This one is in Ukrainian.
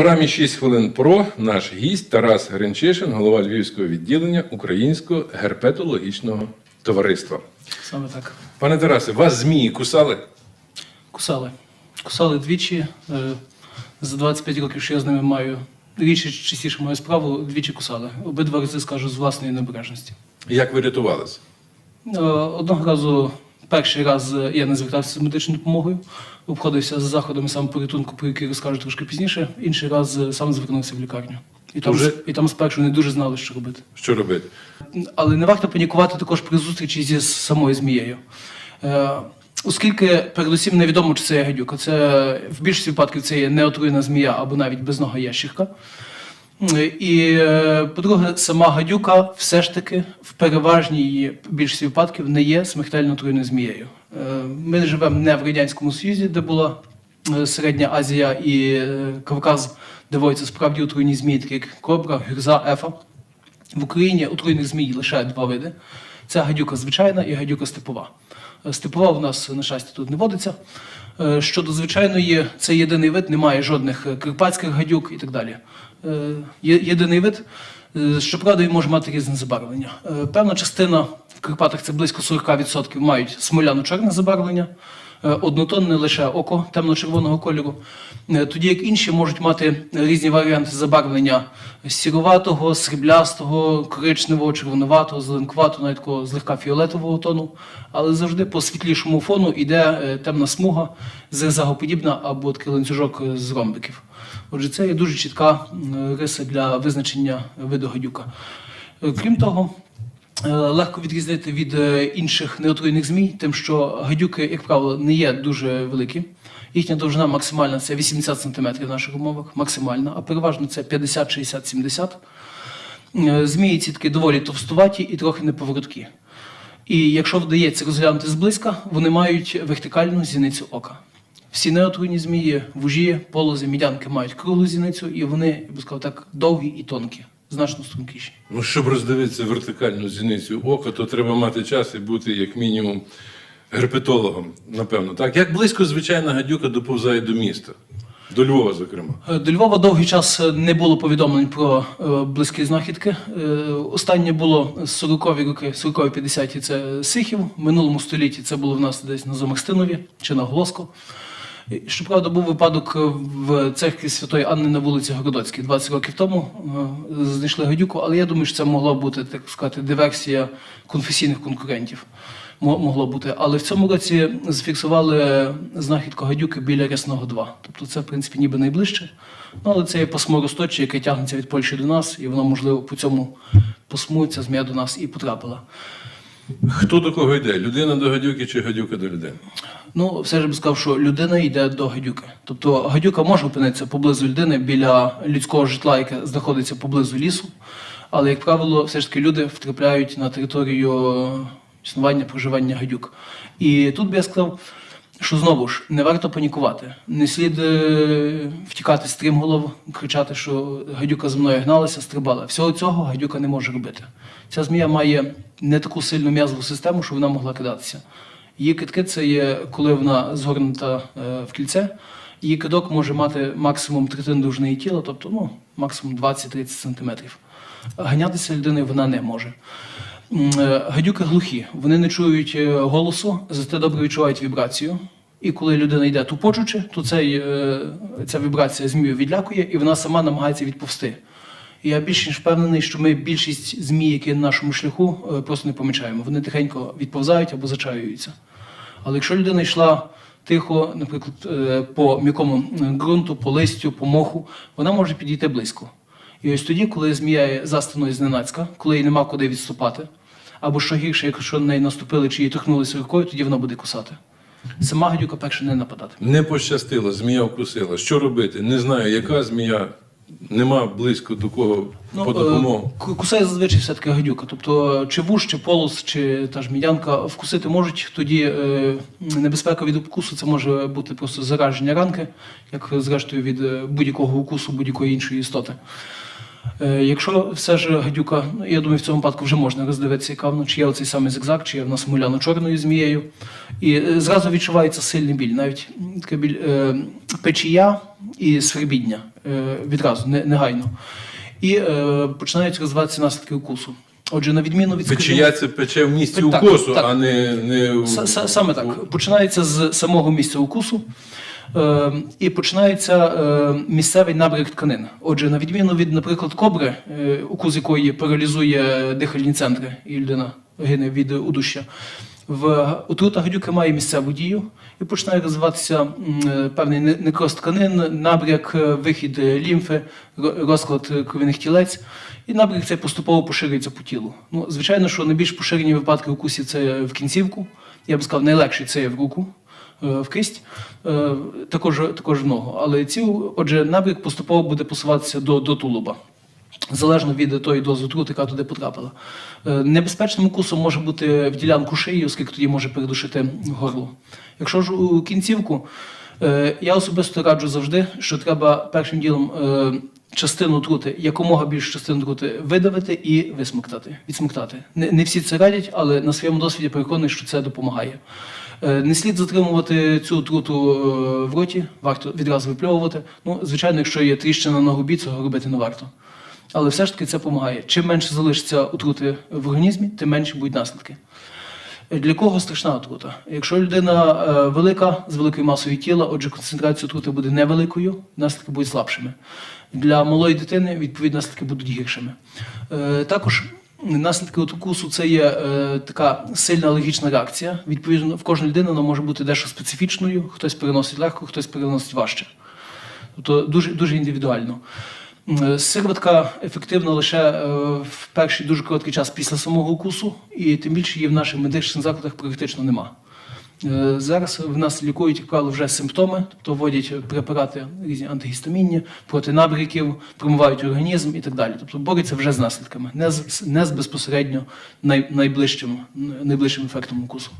програмі 6 хвилин про наш гість Тарас Гринчишин, голова Львівського відділення Українського герпетологічного товариства. Саме так. Пане Тарасе, вас змії кусали? Кусали. Кусали двічі. Е, За 25 років, що я з ними маю рідше частіше маю справу, двічі кусали. Обидва рази скажу з власної небережності. Як ви рятувалися? Е, Одного разу, перший раз е, я не звертався з медичною допомогою, обходився з заходами самопорятунку, про які розкажу трошки пізніше. Інший раз е, сам звернувся в лікарню. І там, Уже? і там спершу не дуже знали, що робити. Що робити? Але не варто панікувати також при зустрічі зі самою змією. Е, Оскільки передусім невідомо, чи це є гадюка. Це в більшості випадків це є неотруєна змія або навіть безнога ящірка. І, е, по-друге, сама гадюка все ж таки в переважній більшості випадків не є смертельно отруєною змією. Е, Ми живемо не в Радянському Союзі, де була е, Середня Азія і Кавказ, де водяться справді отруйні змії, такі як кобра, гюрза, ефа. В Україні отруйних змій лише два види: це гадюка звичайна і гадюка степова. Е, Степова в нас, на щастя, тут не водиться. Е, Щодо звичайної, це єдиний вид, немає жодних е, карпатських гадюк і так далі. Єдиний вид, щоправда, він може мати різне забарвлення. Певна частина в Карпатах це близько 40% мають смоляно-чорне забарвлення. Е, Однотонне лише око темно-червоного кольору, Е, тоді як інші можуть мати різні варіанти забарвлення сіруватого, сріблястого, коричневого, червонуватого, зеленкуватого, навіть такого злегка фіолетового тону, але завжди по світлішому фону йде е, темна смуга, зигзагоподібна або такий ланцюжок е, з ромбиків. Отже, це є дуже чітка риса для визначення виду гадюка. Е, Крім того, Е, Легко відрізнити від е, інших неотруйних змій, тим, що гадюки, як правило, не є дуже великі. Їхня довжина максимальна це 80 см в наших умовах, максимальна, а переважно це 50, 60, 70. Е, Змії ці такі доволі товстуваті і трохи неповороткі. І якщо вдається розглянути зблизька, вони мають вертикальну зіницю ока. Всі неотруйні змії, вужі, полози, мідянки мають круглу зіницю, і вони, я би сказав так, довгі і тонкі, значно стрункіші. Ну, щоб роздивитися вертикальну зіницю ока, то треба мати час і бути як мінімум герпетологом, напевно. Так, як близько звичайна гадюка доповзає до міста, до Львова, зокрема. Е, До Львова довгий час е, не було повідомлень про е, близькі знахідки. Останнє було 40-ві роки, 40-ві 50-ті це Сихів. В минулому столітті це було в нас десь на Замахстинові чи на Глоско. Щоправда, був випадок е, в церкві Святої Анни на вулиці Городоцькій 20 років тому. е, Знайшли гадюку, але я думаю, що це могла бути, так сказати, диверсія конфесійних конкурентів. Могло бути. Але в цьому році зафіксували знахідку гадюки біля Рясного 2. Тобто це, в принципі, ніби найближче. Ну, але це є пасмо росточе, яке тягнеться від Польщі до нас, і воно, можливо, по цьому пасму ця змія до нас і потрапила. Хто до кого йде? Людина до гадюки чи гадюка до людини? Ну, все ж би сказав, що людина йде до гадюки. Тобто гадюка може опинитися поблизу людини біля людського житла, яке знаходиться поблизу лісу. Але, як правило, все ж таки люди втрапляють на територію існування проживання гадюк. І тут би я сказав, що знову ж не варто панікувати. Не слід е, втікати стрімголов, кричати, що гадюка за мною гналася, стрибала. Всього цього гадюка не може робити. Ця змія має не таку сильну м'язову систему, що вона могла кидатися. Її китки це є, коли вона згорнута е, в кільце. Її кидок може мати максимум третину довжини тіла, тобто ну, максимум 20-30 сантиметрів. Ганятися людиною вона не може. Е, Гадюки глухі, вони не чують е, голосу, зате добре відчувають вібрацію. І коли людина йде тупочучи, то цей, ця вібрація змію відлякує, і вона сама намагається відповсти. І я більш ніж впевнений, що ми більшість змій, які на нашому шляху, просто не помічаємо. Вони тихенько відповзають або зачаюються. Але якщо людина йшла тихо, наприклад, е, по м'якому е, ґрунту, по листю, по моху, вона може підійти близько. І ось тоді, коли змія є застаною зненацька, коли їй нема куди відступати, або що гірше, якщо на неї наступили чи її торкнулися рукою, тоді вона буде кусати. Сама гадюка перше не нападати. Не пощастило, змія вкусила. Що робити? Не знаю, яка змія, нема близько до кого по допомогу. е, Кусає зазвичай все-таки гадюка. Тобто, чи вуш, чи полос, чи та ж мідянка вкусити можуть. Тоді е, небезпека від укусу це може бути просто зараження ранки, як зрештою від е, будь-якого укусу будь-якої іншої істоти. Е, Якщо все ж гадюка, ну я думаю, в цьому випадку вже можна роздивитися явно, чи є оцей самий зигзаг, чи є в нас муляно чорною змією. І е, зразу відчувається сильний біль, навіть така біль е, печія і свербіння е, відразу, не, негайно. І е, починають розвиватися наслідки укусу. Отже, на відміну від Печія це пече в місці Так, укосу, так. а не, не С- с- Саме так. Починається з самого місця укусу і починається е, місцевий набряк тканин. Отже, на відміну від, наприклад, кобри, е, укус якої паралізує дихальні центри, і людина гине від удушя. В отрута гадюки має місцеву дію і починає розвиватися певний не- некроз тканин, набряк, е, вихід лімфи, розклад кровяних тілець. І набряк цей поступово поширюється по тілу. Ну, звичайно, що найбільш поширені випадки укусів це в кінцівку. Я б сказав, найлегший це є в руку, в кисть, е, також, також в ногу. Але ці, отже, набряк поступово буде посуватися до, до тулуба. Залежно від тої дози отрути, яка туди потрапила. Е, Небезпечним укусом може бути в ділянку шиї, оскільки тоді може передушити горло. Якщо ж у кінцівку, е, я особисто раджу завжди, що треба першим ділом е, частину отрути, якомога більшу частину отрути видавити і висмоктати, відсмоктати. Не всі це радять, але на своєму досвіді переконаний, що це допомагає. Е, Не слід затримувати цю отруту е, в роті, варто відразу випльовувати. Ну, звичайно, якщо є тріщина на губі, цього робити не варто. Але все ж таки це допомагає. Чим менше залишиться отрути в організмі, тим менше будуть наслідки. Для кого страшна отрута? Якщо людина е, велика з великою масою тіла, отже, концентрація отрути буде невеликою, наслідки будуть слабшими. Для малої дитини відповідно наслідки будуть гіршими. Е, також наслідки от укусу це є е, така сильна алергічна реакція. Відповідно, в кожної людини вона може бути дещо специфічною, хтось переносить легко, хтось переносить важче. Тобто дуже, дуже індивідуально. М, Сироватка ефективна лише е, в перший дуже короткий час після самого укусу, і тим більше її в наших медичних закладах практично нема. Е, Зараз в нас лікують, як правило, вже симптоми, тобто вводять препарати різні антигістамінні, проти набріків, промивають організм і так далі. Тобто борються вже з наслідками, не з, не з безпосередньо най, найближчим, найближчим ефектом укусу.